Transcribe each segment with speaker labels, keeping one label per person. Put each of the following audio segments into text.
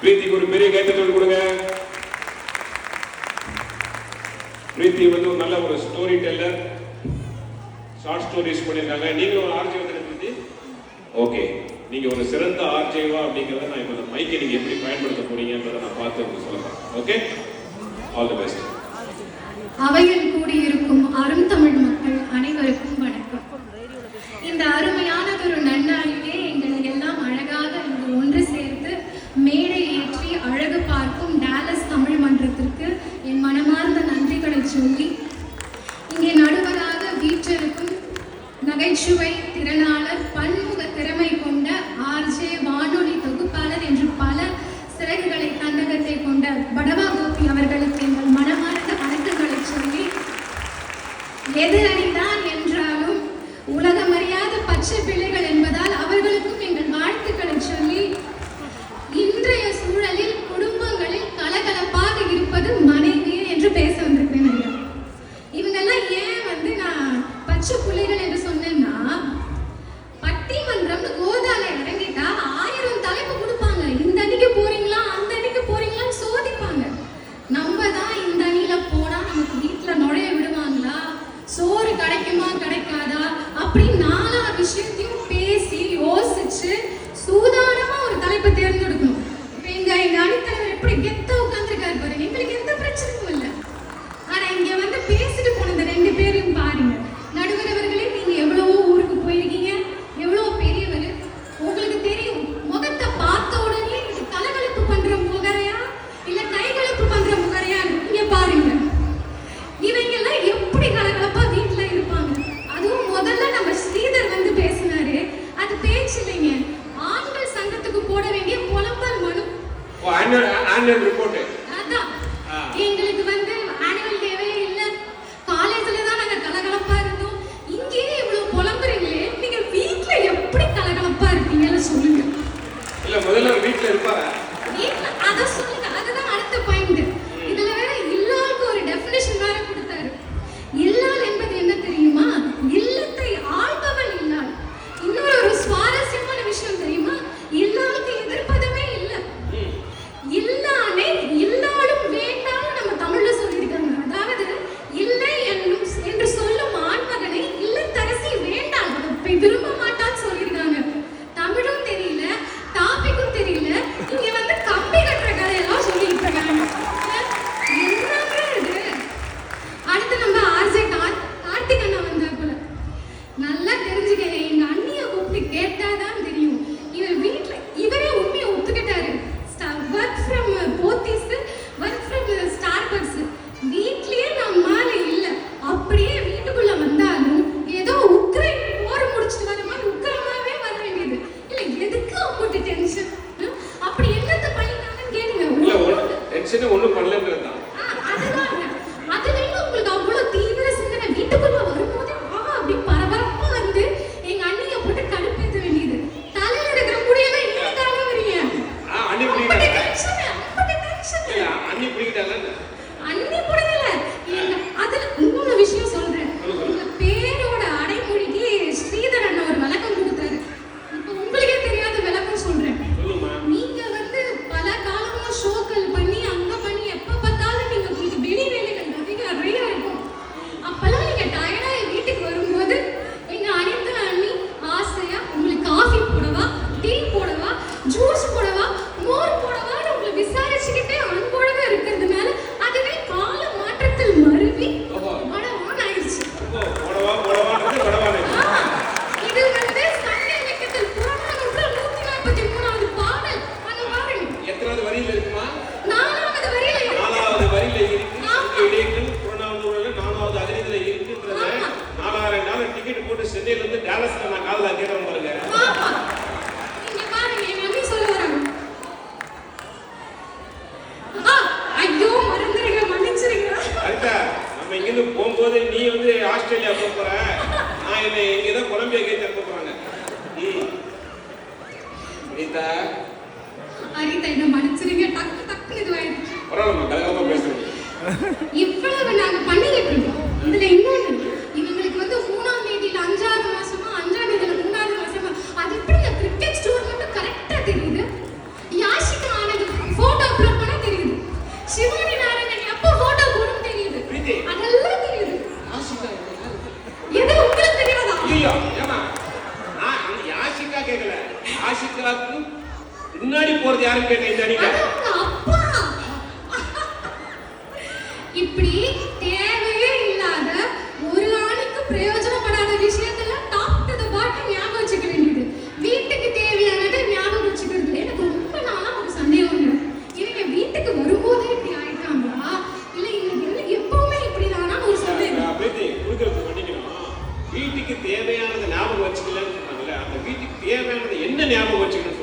Speaker 1: பிரீத்திக்கு ஒரு பெரிய கைத்தட்டல் கொடுங்க. பிரீத்தி வந்து ஒரு நல்ல ஒரு ஸ்டோரி டெல்லர் ஷார்ட் ஸ்டோரிஸ் பண்ணியிருக்காங்க. நீங்களும் ஒரு ஆர்ஜி வந்து பிரீத்தி? ஓகே நீங்கள் ஒரு சிறந்த ஆர்ஜேவா அப்படிங்கிறத நான் இப்போ மைக்கை நீங்கள் எப்படி பயன்படுத்த போறீங்கன்றதை நான் பார்த்து உங்களுக்கு சொல்லுறேன் ஓகே ஆல் தி பெஸ்ட்
Speaker 2: அவையில் Chocolate. Everybody. ஆஸ்திரேலியா போகிறேன் நான் என்னை இங்கே
Speaker 1: தான் கொலம்பியா கேட்டேன்.
Speaker 2: தடிக்க இப்படி தேவையே இல்லாத ஒரு ஆளுக்கு பிரயோஜனப்படாத விஷயத்துல டாப் டு தி ஞாபகம் வச்சுக்க வீட்டுக்கு தேவையானது ஞாபகம் வச்சுக்கிறது எனக்கு ரொம்ப நாளா ஒரு சந்தேகம் இல்லை இவங்க வீட்டுக்கு வரும்போதே இப்படி ஆயிட்டாங்களா? இல்ல இவங்க எப்பவுமே இப்படி தானா ஒரு சந்தேகம்.
Speaker 1: அப்படியே குடுக்கறது பண்ணிக்கணும் வீட்டுக்கு தேவையானது ஞாபகம் வச்சுக்கலன்னு சொன்னாங்கல்ல அந்த வீட்டுக்கு தேவையானது என்ன ஞாபகம்
Speaker 2: வச்சுக்கணும்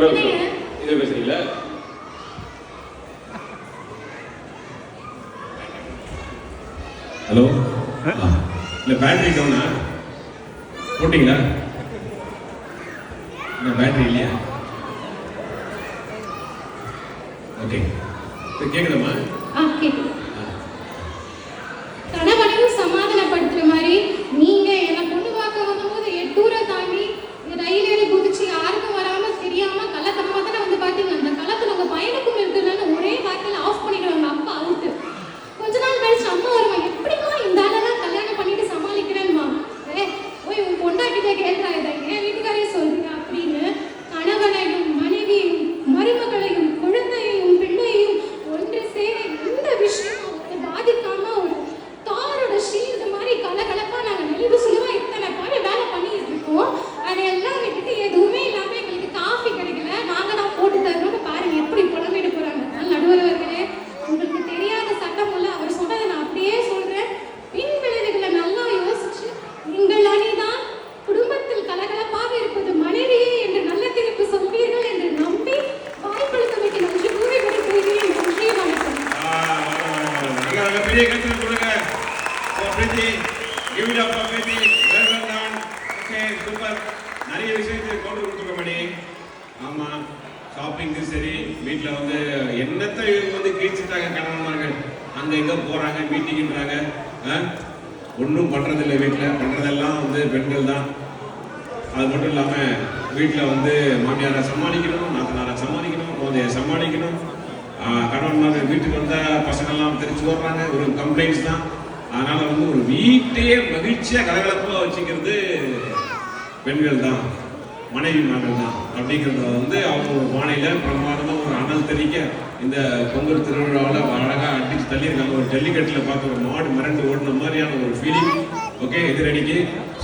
Speaker 2: ஒரு
Speaker 1: நிமிஷம் இது பேசுறீங்களா? ஹலோ? இல்லை பேட்டரி டவுனா போட்டிங்களா? இல்லை பேட்டரி இல்லையா? ஓகே கேட்குதம்மா ಜೊತೆಗೆ ಹೇಳ್ತಾ ಇದೆ ரொம்ப நிறைய விஷயத்தை கொண்டு கொடுத்துருக்க ஆமாம் ஆமா சரி வீட்டில் வந்து என்னத்தை இவங்க வந்து கீழ்ச்சிட்டாங்க கணவன்மார்கள் அங்க எங்க போறாங்க மீட்டிங்ன்றாங்க ஒன்றும் பண்றதில்லை வீட்டில் பண்றதெல்லாம் வந்து பெண்கள் தான். அது மட்டும் இல்லாம வீட்டில் வந்து மாமியாரை சமாளிக்கணும் நாத்தனாரை சமாளிக்கணும் குழந்தைய சமாளிக்கணும். கணவன்மார்கள் வீட்டுக்கு வந்தா பசங்கள்லாம் தெரிச்சு ஓடுறாங்க. ஒரு கம்ப்ளைண்ட்ஸ் தான். அதனால வந்து ஒரு வீட்டையே மகிழ்ச்சியா கலகலப்பா வச்சுக்கிறது பெண்கள் தான் மனைவிமார்கள் தான் அப்படிங்கிறத வந்து அவங்க ஒரு பிரமாதமாக ஒரு அனல் தெளிக்க இந்த பொங்கல் திருவிழாவில் அழகா அடிச்சு தள்ளியிருக்காங்க. ஒரு ஜல்லிக்கட்டில் பார்க்க ஒரு மாடு மிரண்டு ஓடின மாதிரியான ஒரு ஃபீலிங் ஓகே எதிரடிக்கு